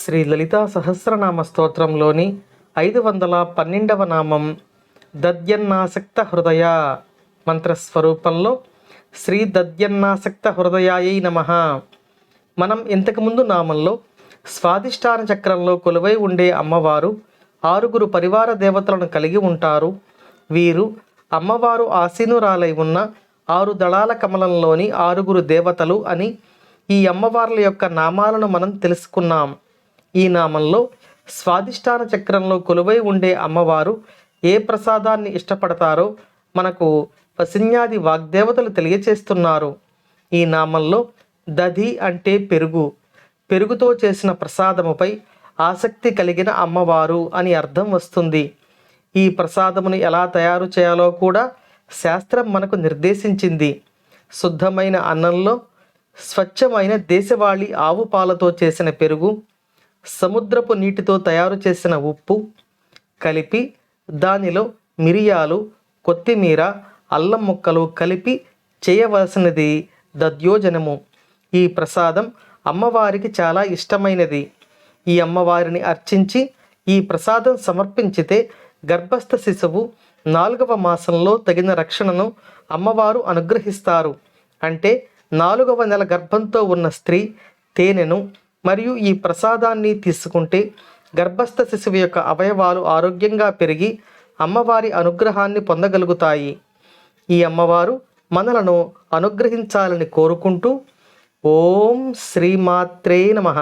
శ్రీ లలితా సహస్రనామ స్తోత్రంలోని ఐదు వందల పన్నెండవ నామం దద్యన్నాసక్త హృదయ మంత్రస్వరూపంలో శ్రీ దద్యన్నాసక్త హృదయాయై నమ. మనం ఇంతకుముందు నామంలో స్వాదిష్టాన చక్రంలో కొలువై ఉండే అమ్మవారు ఆరుగురు పరివార దేవతలను కలిగి ఉంటారు. వీరు అమ్మవారు ఆసీనురాలై ఉన్న ఆరు దళాల కమలంలోని ఆరుగురు దేవతలు అని ఈ అమ్మవార్ల యొక్క నామాలను మనం తెలుసుకున్నాం. ఈ నామంలో స్వాదిష్టాన చక్రంలో కొలువై ఉండే అమ్మవారు ఏ ప్రసాదాన్ని ఇష్టపడతారో మనకు పసిన్యాది వాగ్దేవతలు తెలియచేస్తున్నారు. ఈ నామంలో దధి అంటే పెరుగు. పెరుగుతో చేసిన ప్రసాదముపై ఆసక్తి కలిగిన అమ్మవారు అని అర్థం వస్తుంది. ఈ ప్రసాదమును ఎలా తయారు చేయాలో కూడా శాస్త్రం మనకు నిర్దేశించింది. శుద్ధమైన అన్నంలో స్వచ్ఛమైన దేశవాళీ ఆవు పాలతో చేసిన పెరుగు సముద్రపు నీటితో తయారు చేసిన ఉప్పు కలిపి దానిలో మిరియాలు కొత్తిమీర అల్లం ముక్కలు కలిపి చేయవలసినది దద్యోజనము. ఈ ప్రసాదం అమ్మవారికి చాలా ఇష్టమైనది. ఈ అమ్మవారిని అర్చించి ఈ ప్రసాదం సమర్పించితే గర్భస్థ శిశువు నాలుగవ మాసంలో తగిన రక్షణను అమ్మవారు అనుగ్రహిస్తారు. అంటే నాలుగవ నెల గర్భంతో ఉన్న స్త్రీ తేనెను మరియు ఈ ప్రసాదాన్ని తీసుకుంటే గర్భస్థ శిశువు యొక్క అవయవాలు ఆరోగ్యంగా పెరిగి అమ్మవారి అనుగ్రహాన్ని పొందగలుగుతాయి. ఈ అమ్మవారు మనలను అనుగ్రహించాలని కోరుకుంటూ ఓం శ్రీమాత్రే నమః.